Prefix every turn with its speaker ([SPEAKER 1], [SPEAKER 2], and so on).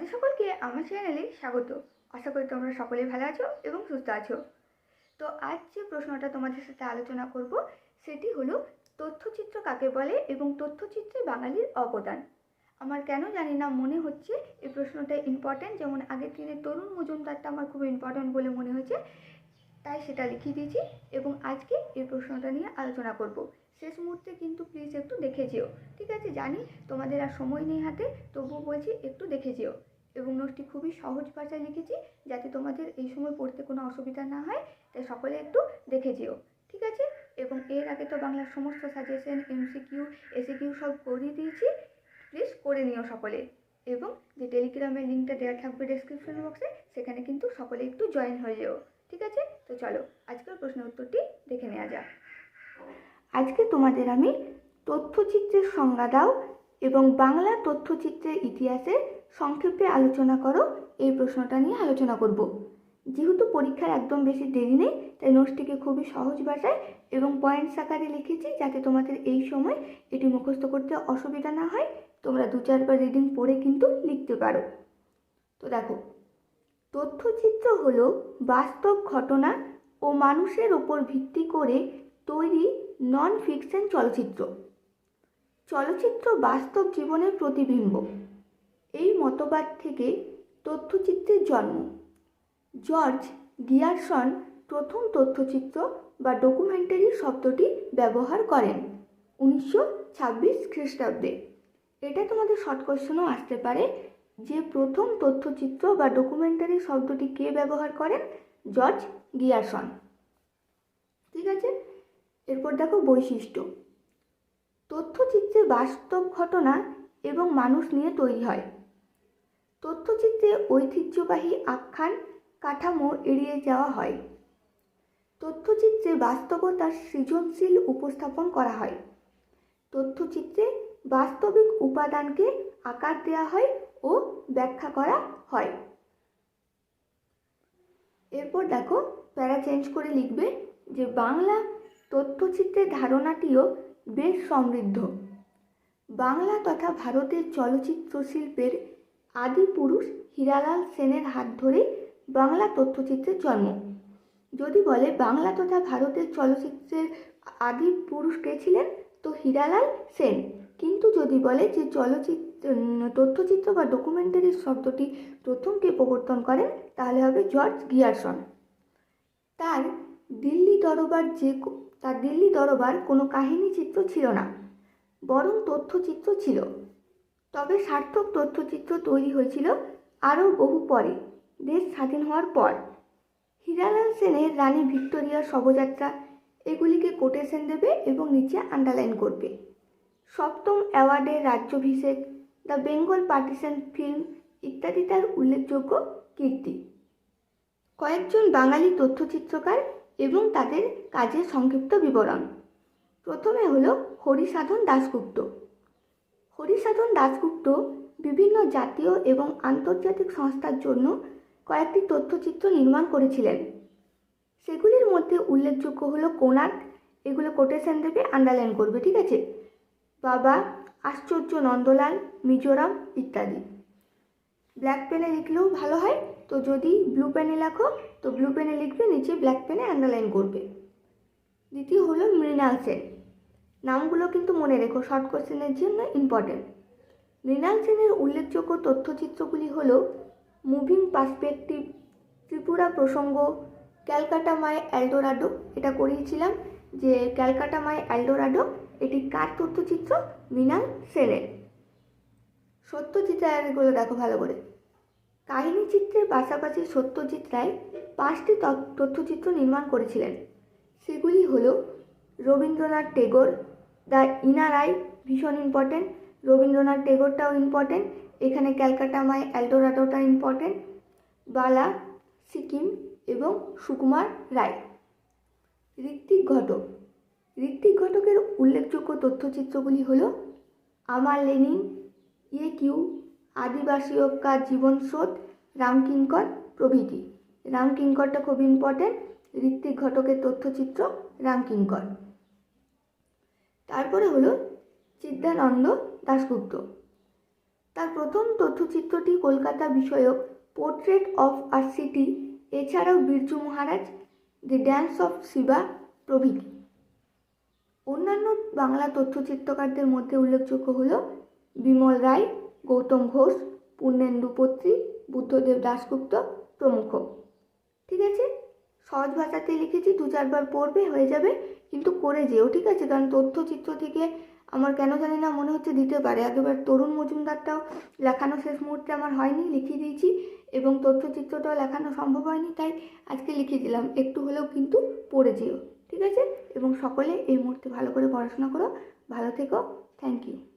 [SPEAKER 1] তোমাদের সকলকে আমার চ্যানেলে স্বাগত। আশা করি তোমরা সকলেই ভালো আছো এবং সুস্থ আছো। তো আজ যে প্রশ্নটা তোমাদের সাথে আলোচনা করব, সেটি হলো, তথ্যচিত্র কাকে বলে এবং তথ্যচিত্রে বাঙালির অবদান? আমার কেন জানি না মনে হচ্ছে, এই প্রশ্নটা ইম্পর্ট্যান্ট যেমন আগের দিনের তরুণ মজুমদারটা আমার খুব ইম্পর্ট্যান্ট বলে মনে হয়েছে, তাই সেটা লিখিয়ে দিয়েছি এবং আজকে এই প্রশ্নটা নিয়ে আলোচনা করব। শেষ মুহূর্তে কিন্তু প্লিজ একটু দেখে যেও। ঠিক আছে, জানি তোমাদের আর সময় নেই হাতে, তবুও বলছি একটু দেখে যেও। এবং নোটটি খুবই সহজ ভাষায় লিখেছি যাতে তোমাদের এই সময় পড়তে কোনো অসুবিধা না হয়। তাই সকলে একটু দেখে যেও, ঠিক আছে? এবং এর আগে তো বাংলার সমস্ত সাজেশন এমসিকিউ এসিকিউ সব করিয়ে দিয়েছি। প্লিজ করে নিও সকলে। এবং যে টেলিগ্রামের লিঙ্কটা দেওয়া থাকবে ডেসক্রিপশন বক্সে সেখানে কিন্তু সকলে একটু জয়েন হয়ে যেও, ঠিক আছে? তো চলো, আজকের প্রশ্নের উত্তরটি দেখে নেওয়া যাক। আজকে তোমাদের আমি তথ্যচিত্রের সংজ্ঞা দাও এবং বাংলা তথ্যচিত্রের ইতিহাসে সংক্ষেপে আলোচনা করো, এই প্রশ্নটা নিয়ে আলোচনা করব। যেহেতু পরীক্ষার একদম বেশি দেরি নেই, তাই নোটসটিকে খুবই সহজ ভাষায় এবং পয়েন্টস আকারে লিখেছি যাতে তোমাদের এই সময় এটি মুখস্থ করতে অসুবিধা না হয়। তোমরা দু চারবার রিডিং পড়ে কিন্তু লিখতে পারো। তো দেখো, তথ্যচিত্র হলো বাস্তব ঘটনা ও মানুষের ওপর ভিত্তি করে তৈরি নন ফিকশন চলচ্চিত্র। চলচ্চিত্র বাস্তব জীবনের প্রতিবিম্ব। এই মতবাদ থেকে তথ্যচিত্রের জন্ম। জর্জ গিয়ারসন প্রথম তথ্যচিত্র বা ডকুমেন্টারি শব্দটি ব্যবহার করেন উনিশশো ছাব্বিশ খ্রিস্টাব্দে। এটা তোমাদের শর্ট কোশ্চেনও আসতে পারে যে প্রথম তথ্যচিত্র বা ডকুমেন্টারি শব্দটি কে ব্যবহার করেন? George Grierson. ঠিক আছে? এরপর দেখো বৈশিষ্ট্য। তথ্যচিত্রে বাস্তব ঘটনা এবং মানুষ নিয়ে তৈরি হয়। তথ্যচিত্রে ঐতিহ্যবাহী আখ্যান, কাঠামো এড়িয়ে যাওয়া হয়। তথ্যচিত্রে বাস্তবতার সৃজনশীল উপস্থাপন করা হয়। তথ্যচিত্রে বাস্তবিক উপাদানকে আকার দেওয়া হয় ও ব্যাখ্যা করা হয়। এরপর দেখো, প্যারা চেঞ্জ করে লিখবে যে বাংলা তথ্যচিত্রের ধারণাটিও বেশ সমৃদ্ধ। বাংলা তথা ভারতের চলচ্চিত্র শিল্পের আদি পুরুষ হীরালাল সেনের হাত ধরে বাংলা তথ্যচিত্রের জন্ম। যদি বলে বাংলা তথা ভারতের চলচ্চিত্রের আদি পুরুষ কে ছিলেন, তো হীরালাল সেন। কিন্তু যদি বলে যে চলচ্চিত্র তথ্যচিত্র বা ডকুমেন্টারি শব্দটি প্রথম কে প্রবর্তন করেন, তাহলে হবে জর্জ গিয়ারসন। তার দিল্লি দরবার যে তার দিল্লি দরবার কোনো কাহিনী চিত্র ছিল না, বরং তথ্যচিত্র ছিল। তবে সার্থক তথ্যচিত্র তৈরি হয়েছিল আরও বহু পরে। দেশ স্বাধীন হওয়ার পর। হীরালাল সেনের রানী ভিক্টোরিয়ার শবযাত্রা, এগুলিকে কোটেশন দেবে এবং নিচে আন্ডারলাইন করবে। সপ্তম অ্যাওয়ার্ডের রাজ্যাভিষেক, দ্য বেঙ্গল পার্টিশন ফিল্ম ইত্যাদি তার উল্লেখযোগ্য কীর্তি। কয়েকজন বাঙালি তথ্যচিত্রকার এবং তাদের কাজের সংক্ষিপ্ত বিবরণ। প্রথমে হলো হরিসাধন দাশগুপ্ত। হরিসাধন দাশগুপ্ত বিভিন্ন জাতীয় এবং আন্তর্জাতিক সংস্থার জন্য কয়েকটি তথ্যচিত্র নির্মাণ করেছিলেন। সেগুলির মধ্যে উল্লেখযোগ্য হলো কোনার্ক এগুলো কোটেশন দেবে আন্ডারলাইন করবে, ঠিক আছে? বাবা, আশ্চর্য নন্দলাল, মিজোরাম ইত্যাদি। ব্ল্যাক পেনে লিখলেও ভালো হয়, তো যদি ব্লু পেনে লেখো, তো ব্লু পেনে লিখবে, নিচে ব্ল্যাক পেনে আন্ডারলাইন করবে। দ্বিতীয় হলো মৃণাল সেন। নামগুলো কিন্তু মনে রেখো শর্ট কোশ্চেনের জন্য ইম্পর্টেন্ট মৃণাল সেনের উল্লেখযোগ্য তথ্যচিত্রগুলি হলো মুভিং পার্সপেক্টিভ ত্রিপুরা প্রসঙ্গ, ক্যালকাটা মাই অ্যালডোরাডো এটা করিয়েছিলাম যে ক্যালকাটা মাই অ্যালডোরাডো এটি কার তথ্যচিত্র? মৃণাল সেনের। সত্যজিৎ রায়গুলো দেখো ভালো করে। কাহিনী চিত্রের পাশাপাশি সত্যজিৎ রায় পাঁচটি তথ্যচিত্র নির্মাণ করেছিলেন। সেগুলি হল Rabindranath Tagore the inner eye ভীষণ ইম্পর্টেন্ট রবীন্দ্রনাথ টেগোরটাও ইম্পর্টেন্ট এখানে ক্যালকাটা মাই অ্যালডোরাডোটা ইম্পর্টেন্ট বালা, সিকিম এবং সুকুমার রায়। ঋত্বিক ঘটক, ঋত্বিক ঘটকের উল্লেখযোগ্য তথ্যচিত্রগুলি হল আমার লেনিন ইয়ে কিউ, আদিবাসী কা জীবন স্রোত, রামকিঙ্কর প্রভৃতি। রামকিঙ্করটা খুব ইম্পর্টেন্ট ঋত্বিক ঘটকের তথ্যচিত্র রামকিঙ্কর। তারপরে হলো চিদ্দানন্দ দাশগুপ্ত। তার প্রথম তথ্যচিত্রটি কলকাতা বিষয়ক পোর্ট্রেট অফ আ সিটি, এছাড়াও Birju Maharaj, the dance of Shiva প্রভৃতি। অন্যান্য বাংলা তথ্যচিত্রকারদের মধ্যে উল্লেখযোগ্য হল বিমল রায়, গৌতম ঘোষ, পূর্ণেন্দু পত্রী, বুদ্ধদেব দাশগুপ্ত প্রমুখ। ঠিক আছে? সহজ ভাষাতে লিখেছি, দু চারবার পড়বে, হয়ে যাবে কিন্তু করে যেও, ঠিক আছে? কারণ তথ্যচিত্র থেকে আমার কেন জানি না মনে হচ্ছে দিতে পারে। আগেবার তরুণ মজুমদারটাও লেখানো শেষ মুহূর্তে আমার হয়নি, লিখিয়ে দিয়েছি এবং তথ্যচিত্রটাও লেখানো সম্ভব হয়নি, তাই আজকে লিখিয়ে দিলাম। একটু হলেও কিন্তু পড়ে যেও, ঠিক আছে? এবং সকলে এই মুহূর্তে ভালো করে পড়াশোনা করো, ভালো থেকো। Thank you